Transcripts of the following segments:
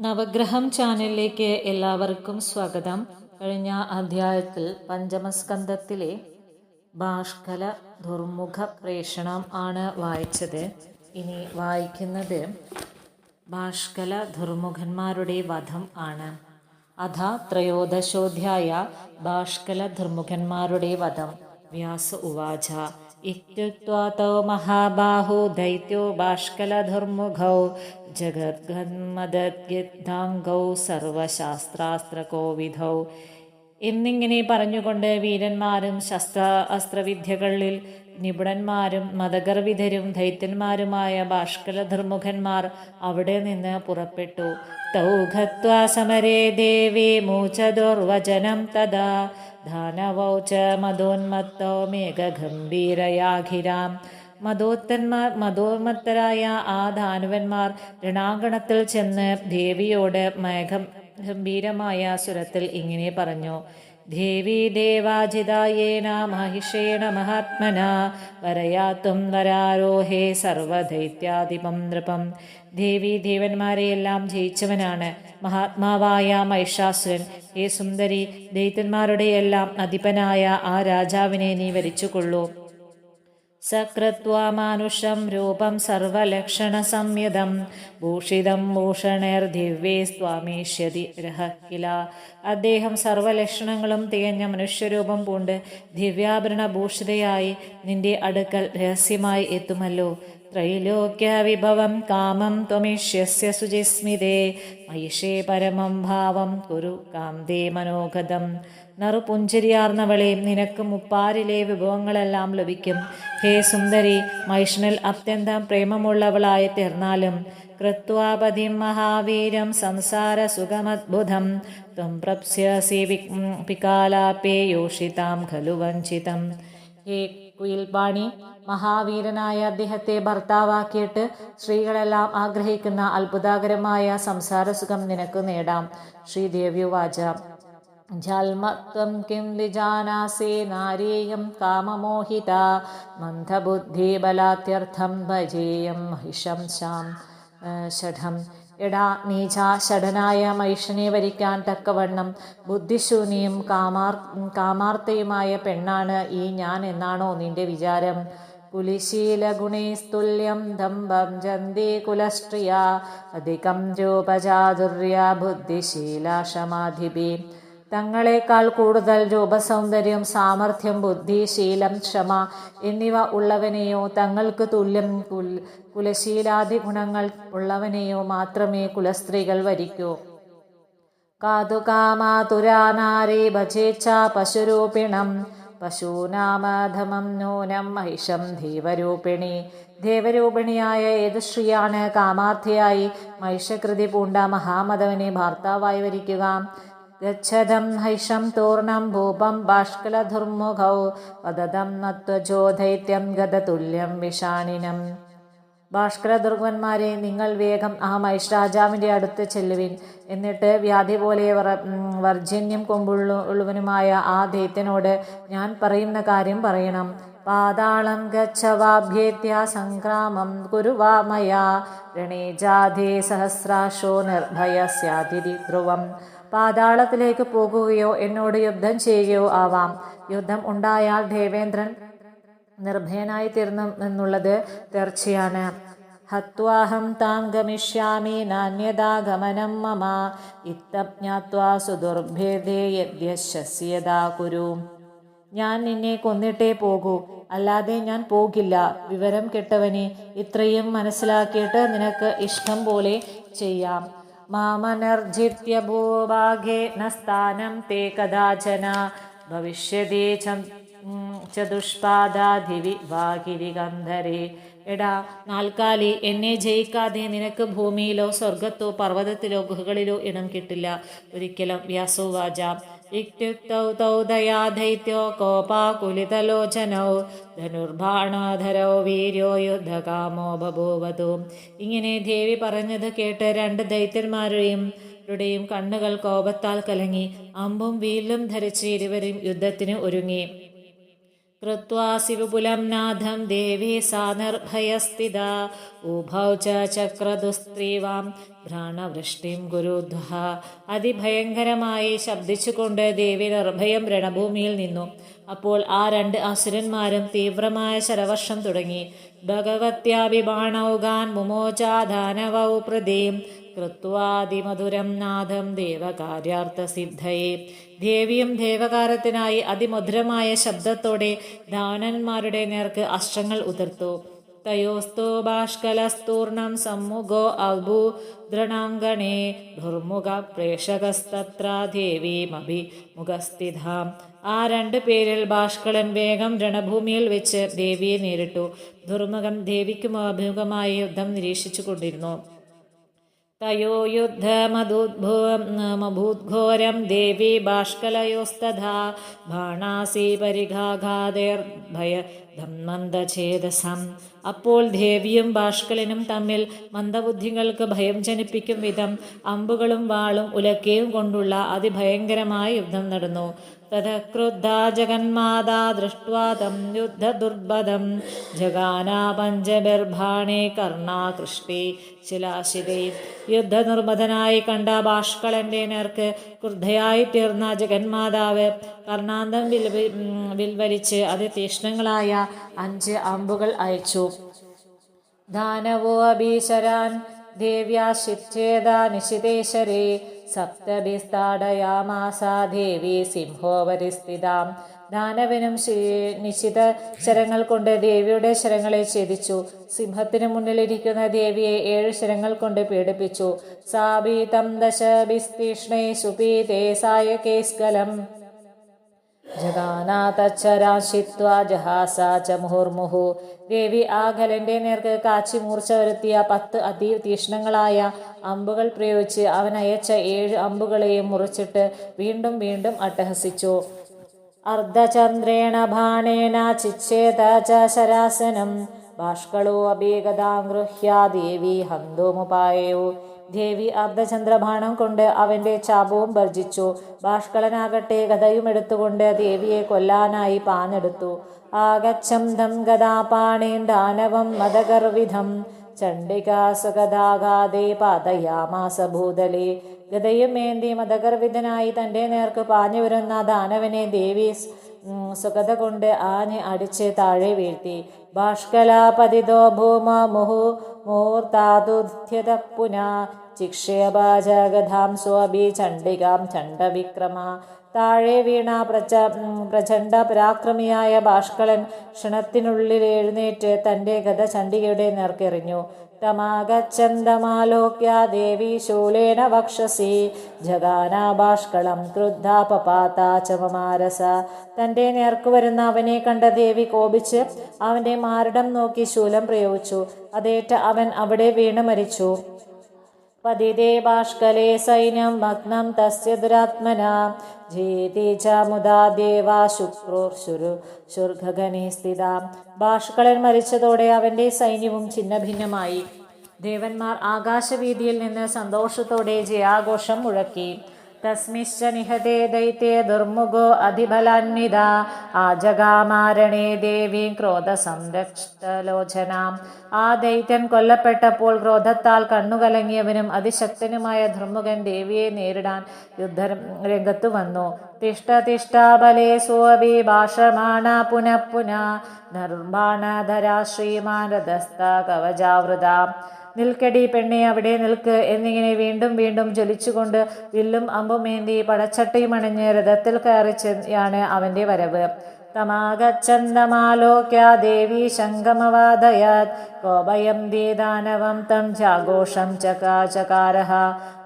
നവഗ്രഹം ചാനലിലേക്ക് എല്ലാവർക്കും സ്വാഗതം. കഴിഞ്ഞ അധ്യായത്തിൽ പഞ്ചമസ്കന്ധത്തിലെ ഭാഷ്കല ദുർമുഖ പ്രേഷണം ആണ് വായിച്ചത്. ഇനി വായിക്കുന്നത് ഭാഷ്കല ദുർമുഖന്മാരുടെ വധം ആണ്. അഥ ത്രയോദശോധ്യായ ഭാഷ്കല ദുർമുഖന്മാരുടെ വധം. വ്യാസ ഉവാച. ഇത്യുക്ത്വാ തൗ മഹാബാഹു ദൈത്യോ ബാഷ്കലധുർമുഖൗ ജഗദ്ഗന്മദദ്ഗിദ്ധാംഗൗ സർവശാസ്ത്രാസ്ത്രകോവിധൗ എന്നിങ്ങനെ പറഞ്ഞുകൊണ്ട് വീരന്മാരും ശസ്ത്ര അസ്ത്രവിദ്യകളിൽ നിപുണന്മാരും മതഗർവിധരും ദൈത്യന്മാരുമായ ബാഷ്കലധർമുഖന്മാർ അവിടെ നിന്ന് പുറപ്പെട്ടു. തൗഘത്വാ സമരേ ദേവേ മൂചദുർവചനം തഥാ ധാനവൗ ച മതോന്മത്തോ മേഘഗംഭീരയാഖിരാം. മതോത്തന്മാർ മതോന്മത്തരായ ആ ധാനുവന്മാർ രണാങ്കണത്തിൽ ചെന്ന് ദേവിയോട് മേഘം ഗംഭീരമായ സ്വരത്തിൽ ഇങ്ങനെ പറഞ്ഞു. ദേവി ദേവാജിതായേന മഹിഷേണ മഹാത്മന വരയാത്തും വരാരോഹേ സർവദൈത്യാധിപം നൃപം. ദേവി ദേവന്മാരെയെല്ലാം ജയിച്ചവനാണ് മഹാത്മാവായ മഹിഷാസുരൻ. ഹേ സുന്ദരി ദൈത്യന്മാരുടെയെല്ലാം അധിപനായ ആ രാജാവിനെ നീ വരിച്ചുകൊള്ളൂ. സകൃത്വാ മാനുഷം രൂപം സർവലക്ഷണസംയുതം. ഭൂഷിതം ഭൂഷണേർദിവ്യേ സ്വാമീഷ്യതി രഹ അദ്ദേഹം സർവലക്ഷണങ്ങളും തികഞ്ഞ മനുഷ്യരൂപം പൂണ്ട് ദിവ്യാഭരണ ഭൂഷിതയായി നിന്റെ അടുക്കൽ രഹസ്യമായി എത്തുമല്ലോ. ത്രൈലോക്യ വിഭവം കാമം ത്വമിഷ്യസ്യ സുജിസ്മിതേ. മഹിഷേ പരമം ഭാവം കുരു കാന്തേ മനോഗതം. നറുപുഞ്ചരിയാർന്നവളെ നിനക്ക് മുപ്പാരിലെ വിഭവങ്ങളെല്ലാം ലഭിക്കും. ഹേ സുന്ദരി മൈഷ്ണൽ അത്യന്തം പ്രേമമുള്ളവളായി തീർന്നാലും കൃത്വാപതിം മഹാവീരം സംസാര സുഖമദ്ഭുതം ത്വം പ്രപ്സ്യസി പികാലാപേ യോഷിതാം ഖലു വഞ്ചിതം. ഹേ കുയിൽപാണി മഹാവീരനായ അദ്ദേഹത്തെ ഭർത്താവാക്കിയിട്ട് സ്ത്രീകളെല്ലാം ആഗ്രഹിക്കുന്ന അത്ഭുതാകരമായ സംസാരസുഖം നിനക്ക് നേടാം. ശ്രീദേവ്യുവാച ജൽമത്വം കിം വിജാനാസി നാരീയം കാമമോഹിത മന്ദബുദ്ധിബലാത്യർത്ഥം ഭജേയം മഹിഷം ശാം ഷഠം. എടാ നീച ഷഠനായ മൈഷനെ വരിക്കാൻ തക്കവണ്ണം ബുദ്ധിശൂന്യയും കാമാർ കാമാർത്തയുമായ പെണ്ണാണ് ഈ ഞാൻ എന്നാണോ നിന്റെ വിചാരം? കുലിശീലഗുണൈസ്തുല്യം ദമ്പം ജന്തി കുലസ്ട്രിയ അധികം രൂപചാതുര്യ ബുദ്ധിശീല ക്ഷമാധിപി തങ്ങളെക്കാൾ കൂടുതൽ രൂപസൗന്ദര്യം സാമർഥ്യം ബുദ്ധി ശീലം ക്ഷമ എന്നിവ ഉള്ളവനെയോ തങ്ങൾക്ക് തുല്യം കുലശീലാദി ഗുണങ്ങൾ ഉള്ളവനെയോ മാത്രമേ കുലസ്ത്രീകൾ വരിക്കൂ. കാതുകാമാതുരാനാരി ഭജേച്ഛ പശുരൂപിണം പശൂനാമധമം നൂനം മഹിഷം ദേവരൂപിണി ദേവരൂപിണിയായ ഏത് സ്ത്രീയാണ് കാമാർത്ഥിയായി മഹിഷകൃതി പൂണ്ട മഹാമധവനെ ഭർത്താവായി വരിക്കുക? ഗച്ഛതം ഹൈഷം തൂർണം ഭൂപം ബാഷ്കലധുർമുഖൗ വദതം നത്വജോ ദൈത്യം ഗതതുല്യം വിഷാണിനം. ഭാഷ്കരദുർഗന്മാരെ നിങ്ങൾ വേഗം ആ മൈഷ് രാജാവിന്റെ അടുത്ത് ചെല്ലുവിൻ. എന്നിട്ട് വ്യാധി പോലെ വർജന്യം കൊമ്പുള്ളുവനുമായ ആ ദൈത്യനോട് ഞാൻ പറയുന്ന കാര്യം പറയണം. പാതാളം ഗച്ഛവാഭ്യേത്യ സംക്രാമം കുരുവാമയാ രണേ ജാധേ സഹസ്രാശോ നിർഭയ സ്യാതിരി ധ്രുവം. പാതാളത്തിലേക്ക് പോകുകയോ എന്നോട് യുദ്ധം ചെയ്യുകയോ ആവാം. യുദ്ധം ഉണ്ടായാൽ ദേവേന്ദ്രൻ നിർഭയനായി തീർന്നു എന്നുള്ളത് തീർച്ചയാണ്. ഹത്വാഹം താം ഗമിഷ്യാമി നാന്യതാഗമനം മമ. ഇത്തം ജ്ഞാത്വാ സുദുർഭേദേ യദ്യശസ്യതാ കുരു. ഞാൻ നിന്നെ കൊന്നിട്ടേ പോകൂ. അല്ലാതെ ഞാൻ പോകില്ല. വിവരം കെട്ടവനെ ഇത്രയും മനസ്സിലാക്കിയിട്ട് നിനക്ക് ഇഷ്ടം പോലെ ചെയ്യാം. മാമനർജിത്യ ഭൂഭാഗേ നസ്ഥാനം തേ കഥാചന ഭവിഷ്യതേ ചതുഷ്പാദാധിവി വാഗിരി ഗന്ധരേ എടാ നാൽക്കാലി എന്നെ ജയിക്കാതെ നിനക്ക് ഭൂമിയിലോ സ്വർഗത്തോ പർവതത്തിലോ ഗുഹകളിലോ ഇടം കിട്ടില്ല. ഒരിക്കലും വ്യാസോവാച തൗ ദയാദൈത്യോ കോപാകുലിതലോചനൗ ധനുർബാണാധരോ വീര്യോ യുദ്ധകാമോ ബഭൂവതു ഇങ്ങനെ ദേവി പറഞ്ഞത് കേട്ട് രണ്ട് ദൈത്യന്മാരെയും രുടെയും കണ്ണുകൾ കോപത്താൽ കലങ്ങി അമ്പും വീലും ധരിച്ച് ഇരുവരും യുദ്ധത്തിന് ഒരുങ്ങി. कृत्वासि विपुलं नाथं देवी सा निर्भयस्थिता उभौ च ചക്രദുസ്ത്രീവാം ഭ്രാണവൃഷ്ടിം ഗുരുധ്വ അതിഭയങ്കരമായി ശബ്ദിച്ചുകൊണ്ട് ദേവി നിർഭയം രണഭൂമിയിൽ നിന്നു അപ്പോൾ ആ രണ്ട് അസുരന്മാരും തീവ്രമായ ശരവർഷം തുടങ്ങി ഭഗവത്യാഭിബാണൗഗാൻ മുമോചാധാനവൗ പ്രദീം കൃത്വാതിമധുരം നാഥം ദേവകാര്യാർത്ഥസിദ്ധയെ. ദേവിയും ദേവകാരത്തിനായി അതിമധുരമായ ശബ്ദത്തോടെ ദാനന്മാരുടെ നേർക്ക് അശ്രങ്ങൾ ഉതിർത്തു. തയോസ്തോ ബാഷ്കലസ്തൂർണം സമ്മുഖോ അബു ദൃണാങ്കണേ ദുർമുഖ പ്രേക്ഷകസ്തത്ര ദേവീമഭി മുഖസ്ഥിതാം. ആ രണ്ട് പേരിൽ ഭാഷ്കളൻ വേഗം രണഭൂമിയിൽ വെച്ച് ദേവിയെ നേരിട്ടു. ദുർമുഖം ദേവിക്കും അഭിമുഖമായി യുദ്ധം നിരീക്ഷിച്ചു കൊണ്ടിരുന്നു. തയോ യുദ്ധമദുദ്ഭൂതഘോരം ദേവി ബാഷ്കലയോസ്തഥാ ബാണാസി പരിഘാഘാതേർഭയ മന്ദഛേദസം അപ്പോൾ ദേവിയും ബാഷ്കളിനും തമ്മിൽ മന്ദബുദ്ധികൾക്ക് ഭയം ജനിപ്പിക്കും വിധം അമ്പുകളും വാളും ഉലക്കയും കൊണ്ടുള്ള അതിഭയങ്കരമായ യുദ്ധം നടന്നു. ജഗന്മാതാ ദൃഷ്ട്വാ തം യുദ്ധദുർബദം ജഗാനാ പഞ്ചബിർഭാണേ കർണാകൃഷ്ടി ശിലാശിതേ യുദ്ധനിർബധനായി കണ്ട ബാഷ്കളന്റെ നേർക്ക് ക്രുദ്ധയായി തീർന്ന ജഗന്മാതാവ് കർണാന്തം വിൽവ വിൽവലിച്ച് അതിതീഷ്ണങ്ങളായ അഞ്ച് അമ്പുകൾ അയച്ചു. ദാനവോ അഭീശരാൻ ദേവ്യാശിച്ഛേദ നിശിതേശ്വരേ സപ്തഭിസ്താടയാമാസ ദേവി സിംഹോവരി സ്ഥിതാം ദാനവനും നിശിത ശരങ്ങൾ കൊണ്ട് ദേവിയുടെ ശരങ്ങളെ ഛേദിച്ചു. സിംഹത്തിന് മുന്നിലിരിക്കുന്ന ദേവിയെ ഏഴ് ശരങ്ങൾ കൊണ്ട് പീഡിപ്പിച്ചു. സാബീതം ദശഭിസ്തീഷ്ണേ സുപീതേ സായകേസ്കലം. ജഗാനാഥരാശിത്വാ ജഹാസ ച മുഹുർമുഹു. ദേവി ആ ഖലന്റെ നേർക്ക് കാച്ചി മൂർച്ച വരുത്തിയ പത്ത് അതിതീക്ഷ്ണങ്ങളായ അമ്പുകൾ പ്രയോഗിച്ച് അവൻ അയച്ച ഏഴ് അമ്പുകളെയും മുറിച്ചിട്ട് വീണ്ടും വീണ്ടും അട്ടഹസിച്ചു. അർദ്ധചന്ദ്രേണ ബാണേന ചിച്ഛേത ച ശരാസനം. ബാഷ്കളോ അഭീഗതാം ഗൃഹ്യ ദേവി ഹന്തോമുപായോ ദേവി അർദ്ധചന്ദ്രബാണം കൊണ്ട് അവന്റെ ചാപവും ഭർജിച്ചു. ഭാഷ്കളനാകട്ടെ ഗതയും എടുത്തുകൊണ്ട് ദേവിയെ കൊല്ലാനായി പാഞ്ഞെടുത്തു. ആഗച്ഛന്തം ഗതാപാണേൻ ദാനവം മതഗർവിധം ചണ്ഡികാസുഗതാകാതെ പാതയാമാസ ഭൂതലേ ഗതയും ഏന്തി മതകർവിധനായി തന്റെ നേർക്ക് പാഞ്ഞു വരുന്ന ദാനവനെ ദേവി സുഗത കൊണ്ട് ആഞ്ഞ് അടിച്ച് താഴെ വീഴ്ത്തി. ബാഷ്കലാപതിതോ ഭൂമ മുഹു മൂർത്താതുധ്യത പുന ചിക്ഷേപജഗധാം സ്വാഭി ചണ്ഡികാം ചണ്ഡവിക്രമ. താഴെ വീണ പ്രച പ്രചണ്ഡ പരാക്രമിയായ ഭാഷ്കളൻ ക്ഷണത്തിനുള്ളിൽ എഴുന്നേറ്റ് തന്റെ ഗത ചണ്ഡികയുടെ നേർക്കെറിഞ്ഞു. തമാഗച്ഛന്തമാലോക്യ ദേവി ശൂലേന വക്ഷസി. ജഗാനാ ഭാഷ്കളം ക്രുദ്ധ പപാത ചമമാരസ തന്റെ നേർക്കു വരുന്ന അവനെ കണ്ട ദേവി കോപിച്ച് അവന്റെ മാരടം നോക്കി ശൂലം പ്രയോഗിച്ചു. അതേറ്റ അവൻ അവിടെ വീണ് മരിച്ചു. പതിതേ ബാഷ്കലേ സൈന്യം മഗ്നം തസ്യ ദുരാത്മന. ജീതി ച മുദാ ദേവാ ശുക്രോർശുരു ശുർഗഗനെ സ്ഥിത. ബാഷ്കളൻ മരിച്ചതോടെ അവന്റെ സൈന്യവും ഛിന്നഭിന്നമായി. ദേവന്മാർ ആകാശവീതിയിൽ നിന്ന് സന്തോഷത്തോടെ ജയാഘോഷം മുഴക്കി. തസ്മിശ്ച നിഹതേ ദൈത്യേ ദുർമുഖോ അധിബലാന്വിത ആജഗാമാരണേ ക്രോധ സംരക്ഷലോചന ആ ദൈത്യൻ കൊല്ലപ്പെട്ടപ്പോൾ ക്രോധത്താൽ കണ്ണുകലങ്ങിയവനും അതിശക്തനുമായ ധർമ്മുകൻ ദേവിയെ നേരിടാൻ യുദ്ധ രംഗത്തു വന്നു. തിഷ്ട തിഷ്ടാബലേ സോബി ഭാഷമാണ പുനഃ പുനഃ. നിർമ്മാണധരാ ശ്രീമാൻ കവചാവൃതാം. നിൽക്കടി പെണ്ണെ അവിടെ നിൽക്ക്. എന്നിങ്ങനെ വീണ്ടും വീണ്ടും ജ്വലിച്ചുകൊണ്ട് വില്ലും അമ്പുമേന്തി പടച്ചട്ടയും അണിഞ്ഞ് രഥത്തിൽ കയറിച്ചാണ് അവന്റെ വരവ്. തമാഗച്ഛന്തമാലോക്യ ദേവി ശങ്കമവാദയത് കോപയം ദീദാനവം തം ജാഘോഷം ചകാചകാരഹ.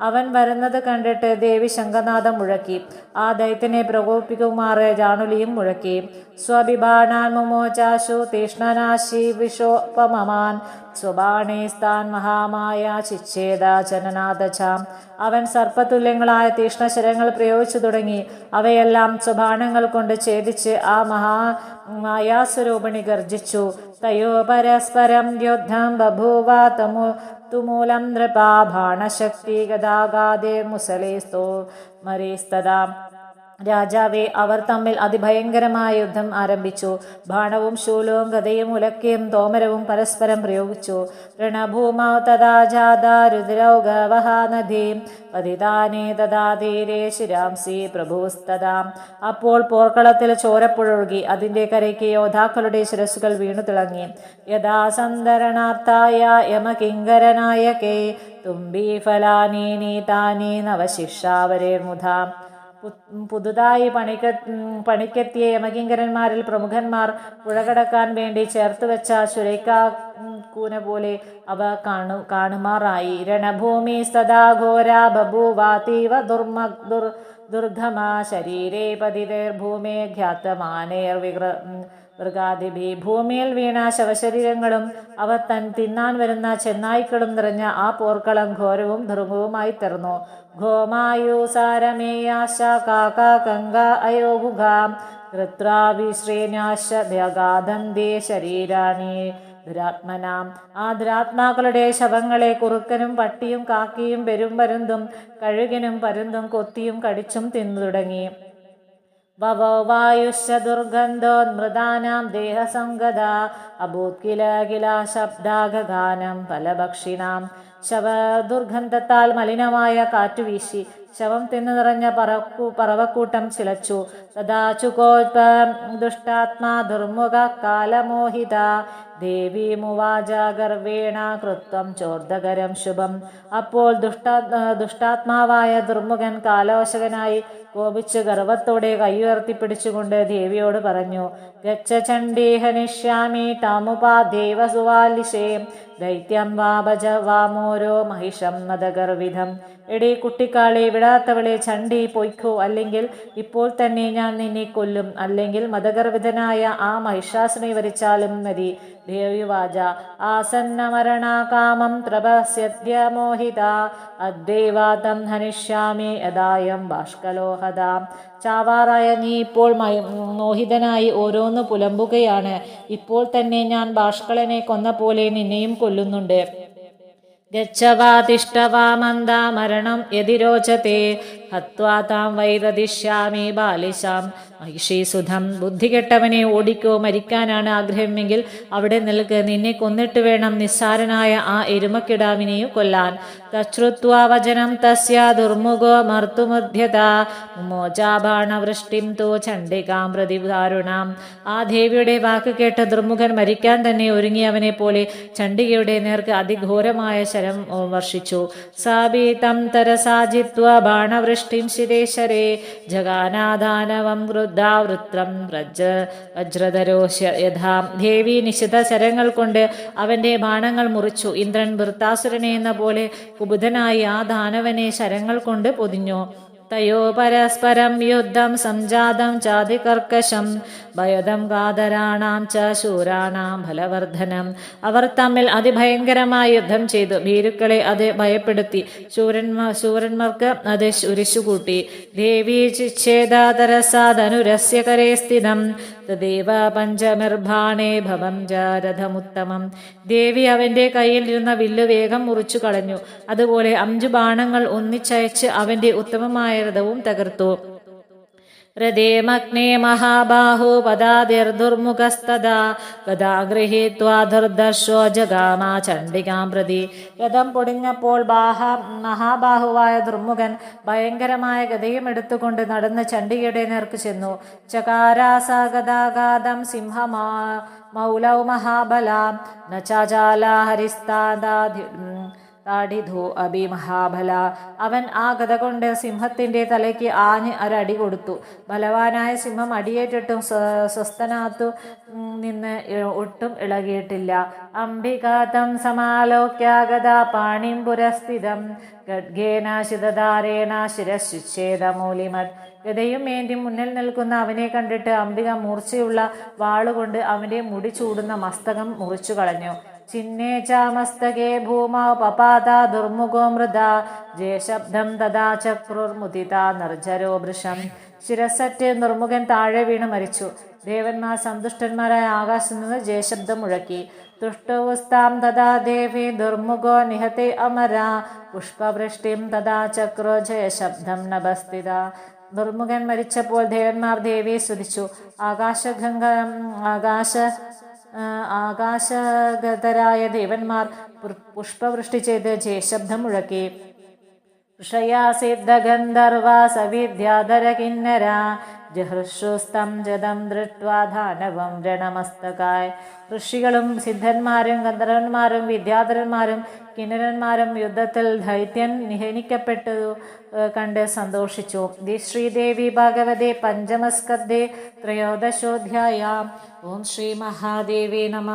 അവൻ വരുന്നത് കണ്ടിട്ട് ദേവി ശംഖനാഥം മുഴക്കി. ആ ദൈത്യനെ പ്രകോപിക്കുമാറ് ജാണുലിയും മുഴക്കി. സ്വഭിബാണാൻ മുമോചാശു തീഷ്ണനാശി വിഷോപമമാൻ സ്വബാണേസ്താൻ മഹാമായ ചിച്ഛേദ ജനനാഥചാം അവൻ സർപ്പതുല്യങ്ങളായ തീഷ്ണശരങ്ങൾ പ്രയോഗിച്ചു തുടങ്ങി. അവയെല്ലാം സ്വബാണങ്ങൾ കൊണ്ട് ഛേദിച്ച് ആ മഹാ മായാസ്വരൂപിണി ഗർജിച്ചു തയോ പരസ്പരം യുദ്ധം ബഭൂവ തമു തുമൂലം നൃപാ ബാണശക്തി ഗതാഗാദേ മുസലേസ്തോ മരീസ്തദാം. രാജാവെ അവർ തമ്മിൽ അതിഭയങ്കരമായ യുദ്ധം ആരംഭിച്ചു. ബാണവും ശൂലവും ഗതയും ഉലക്കയും തോമരവും പരസ്പരം പ്രയോഗിച്ചു. ഋണഭൂമ അപ്പോൾ പോർക്കളത്തിൽ ചോരപ്പുഴൊഴുകി അതിന്റെ കരയ്ക്ക് യോദ്ധാക്കളുടെ ശിരസുകൾ വീണു തിളങ്ങി. യഥാ യമകിങ്കരനായ കെ തുമ്പി ഫലാനി നവശിക്ഷാവരേർമുധാം പുതുതായി പണിക പണിക്കെത്തിയ യമകിങ്കരന്മാരിൽ പ്രമുഖന്മാർ പുഴ കടക്കാൻ വേണ്ടി ചേർത്ത് വെച്ച ചുരയ്ക്കാ കൂന പോലെ അവ കാണു കാണുമാറായി. രണഭൂമി സദാ ഘോര ബഭൂവാതീവ ദുർമ ദുർ ദുർഗമ ശരീരേ പതിതേർഭൂമേ ഖ്യാത്തമാനേർ വികൃ മൃഗാദിഭി. ഭൂമിയിൽ വീണ ശവശരീരങ്ങളും അവ തൻ തിന്നാൻ വരുന്ന ചെന്നായ്ക്കളും നിറഞ്ഞ ആ പോർക്കളം ഘോരവും ദുർഗവുമായി തീർന്നു. ഘോമായുസാരമേയാശ കാക കങ്ക അയോഗുഗാം. കൃത്രാവിശ്രേനാശാദന്തേ ശരീരാണി. ദുരാത്മനാം. ആ ദുരാത്മാക്കളുടെ ശവങ്ങളെ കുറുക്കനും പട്ടിയും കാക്കിയും പെരുമ്പരുന്തും കഴുകനും പരുന്തും കൊത്തിയും കടിച്ചും തിന്നു തുടങ്ങി. വവോ വായുശ്ച ദുർഗന്ധോന്മൃതാനാം ദേഹസംഗത അഭൂത് കില ശബ്ദാഗാനം ഫലഭക്ഷിണാം. ശവ ദുർഗന്ധത്താൽ മലിനമായ കാറ്റുവീശി ശവം തിന്നു നിറഞ്ഞ പറക്കു പറവക്കൂട്ടം ചിലച്ചു. തഥാ ചുകോൽപ ദുഷ്ടാത്മാ ദുർമുഖ കാലമോഹിത. ദേവീമുവാച ഗർവേണ കൃത്വം ചോർദകരം ശുഭം. അപ്പോൾ ദുഷ്ടാ ദുഷ്ടാത്മാവായ ദുർമുഖൻ കാലോശകനായി കോപിച്ച് ഗർവത്തോടെ കൈയുയർത്തി പിടിച്ചുകൊണ്ട് ദേവിയോട് പറഞ്ഞു ഗച്ഛ ചണ്ഡീ ഹനിഷ്യാമി താമുപാ ദേവസുവാലിഷേ ദൈത്യം വാപജ വാമോരോ മഹിഷം മതഗർവിധം എടീ കുട്ടിക്കാളെ വിടാത്തവളെ ചണ്ടി പൊയ്ക്കോ. അല്ലെങ്കിൽ ഇപ്പോൾ തന്നെ ഞാൻ നിന്നെ കൊല്ലും. അല്ലെങ്കിൽ മതഗർഭിതനായ ആ മഹിഷാസിനെ വരിച്ചാലും മതി. ദേവിവാച ആസന്നമരണാകാമം കാമം ത്രപസ്യമോഹിത അദ്വൈവാതം ഹനിഷ്യാമി യഥായം ബാഷ്കലോഹതാം ചാവാറായ നീ ഇപ്പോൾ മോഹിതനായി ഓരോന്ന് പുലമ്പുകയാണ്. ഇപ്പോൾ തന്നെ ഞാൻ ബാഷ്കളനെ കൊന്ന പോലെ നിന്നെയും കൊല്ലുന്നുണ്ട്. ഗച്ഛവാതിഷ്ഠവാ മന്ദ മരണം യതിരോചത്തെ ഹത്വാ താം വൈദദിഷ്യാമി ബാലിശാം. മഹിഷീസുധം ബുദ്ധികെട്ടവനെ ഓടിക്കോ മരിക്കാനാണ് ആഗ്രഹമെങ്കിൽ അവിടെ നിൽക്ക്. നിന്നെ കൊന്നിട്ട് വേണം നിസ്സാരനായ ആ എരുമക്കിടാവിനെയും കൊല്ലാൻ. തശ്രുത്വാവചനം തസ്യ ദുർമുഖോ മർത്തുമധ്യത. മോചാബാണവൃഷ്ടിം തോ ചണ്ഡികാം പ്രതിദാരുണാം ആ ദേവിയുടെ വാക്ക് കേട്ട ദുർമുഖൻ മരിക്കാൻ തന്നെ ഒരുങ്ങിയവനെ പോലെ ചണ്ഡികയുടെ നേർക്ക് അതിഘോരമായ ശരം വർഷിച്ചു. സാബീതം തരസാജിത്വ ബാണവൃഷ്ടിം ശിരേശരേ ജഗാനാദാനവം ക്രുദ്ധാവൃത്രം വ്രജ വജ്രധരോശ യഥാ. ദേവി നിശിത ശരങ്ങൾ കൊണ്ട് അവന്റെ ബാണങ്ങൾ മുറിച്ചു. ഇന്ദ്രൻ വൃത്താസുരനെ എന്ന പോലെ കുബുധനായി ആ ദാനവനെ ശരങ്ങൾ കൊണ്ട് പൊതിഞ്ഞു. തയോ പരസ്പരം യുദ്ധം സംജാതം ചാതികർക്കശം ഭയതം കാതരാണാം ച ശൂരാണാം ഫലവർദ്ധനം അവർ തമ്മിൽ അതിഭയങ്കരമായ യുദ്ധം ചെയ്തു. ഭീരുക്കളെ അത് ഭയപ്പെടുത്തി. ശൂരന്മാർ ശൂരന്മാർക്ക് അത് ഉരിശുകൂട്ടി. ദേവീ ചിച്ഛേദാതരസാധനുരസ്യകരേ സ്ഥിതം. തദേവ പഞ്ചമിർഭാണേ ഭവം ജാരഥമുത്തമം. ദേവി അവന്റെ കയ്യിൽ ഇരുന്ന വില്ല് വേഗം മുറിച്ചു കളഞ്ഞു. അതുപോലെ അഞ്ചു ബാണങ്ങൾ ഒന്നിച്ചയച്ച് അവന്റെ ഉത്തമമായ രഥവും തകർത്തു. ഹൃദയമഗ്നേ മഹാബാഹോ ഗദാ ഗൃഹീത്വാ ദുർദർശോ ജഗാമ ചണ്ഡികാം പ്രതി. രഥം പൊടിഞ്ഞപ്പോൾ ബാഹ മഹാബാഹുവായ ദുർമുഖൻ ഭയങ്കരമായ ഗതയും എടുത്തുകൊണ്ട് നടന്ന് ചണ്ഡികയുടെ നേർക്ക് ചെന്നു. ചകാരാസഗതാഗാതം സിംഹമാ മൗലൗ മഹാബലാം. നചാജാല ഹരിസ്താദാധി താടിധു അബി മഹാബല. അവൻ ആ ഗത കൊണ്ട് സിംഹത്തിന്റെ തലയ്ക്ക് ആഞ്ഞ് ഒരടി കൊടുത്തു. ബലവാനായ സിംഹം അടിയേറ്റിട്ടും സ്വ- സ്വസ്ഥനാത്തു നിന്ന് ഒട്ടും ഇളകിയിട്ടില്ല. അംബികാതം സമാലോക്യാഗത പാണിം പുരസ്ഥിതം. ഗഡ്ഗേന ശിതധാരേണ ശിരശുച്ഛേദമൂലിമത് ഗതയും ഏന്തി മുന്നിൽ നിൽക്കുന്ന അവനെ കണ്ടിട്ട് അംബിക മൂർച്ചയുള്ള വാളുകൊണ്ട് അവന്റെ മുടി ചൂടുന്ന മസ്തകം മുറിച്ചു കളഞ്ഞു ചാമസ്തകേ ഭൂമൗ പപാത ദുർമുഖോ മൃത. ജയശബ്ദം തഥാ ചക്രുർമുദിത നിർജരോ വൃഷം ശിരസറ്റ് നിർമുഖൻ താഴെ വീണ് മരിച്ചു. ദേവന്മാർ സന്തുഷ്ടന്മാരായ ആകാശം നിന്ന് ജയശബ്ദം മുഴക്കി. തുഷ്ടവുസ്താം തഥാ ദേവി ദുർമുഖോ നിഹത്തെ അമര. പുഷ്പവൃഷ്ടിം തഥാ ചക്രോ ജയശബ്ദം നഭസ്ഥിത. ദുർമുഖൻ മരിച്ചപ്പോൾ ദേവന്മാർ ദേവിയെ സ്തുതിച്ചു. ആകാശഗംഗ ആകാശ ആകാശഗതരായ ദേവന്മാർ പുഷ്പവൃഷ്ടി ചെയ്ത് ജയശബ്ദം മുഴക്കി ഋഷയാ സിദ്ധഗന്ധർവ സവിദ്യാധര കിന്നര ജഹൃഷുസ്തം ജതം ദൃഷ്ട്വാ ധാനവം രണമസ്തകായ ഋഷികളും സിദ്ധന്മാരും ഗന്ധർവന്മാരും വിദ്യാധരന്മാരും കിന്നരന്മാരും യുദ്ധത്തിൽ ദൈത്യൻ നിഹനിക്കപ്പെട്ടു ഏഹ്, കണ്ട് സന്തോഷിച്ചു. ദി ശ്രീദേവി ഭഗവതി പഞ്ചമസ്കന്ധേ ത്രയോദശോധ്യായ. ഓം ശ്രീ മഹാദേവി നമ.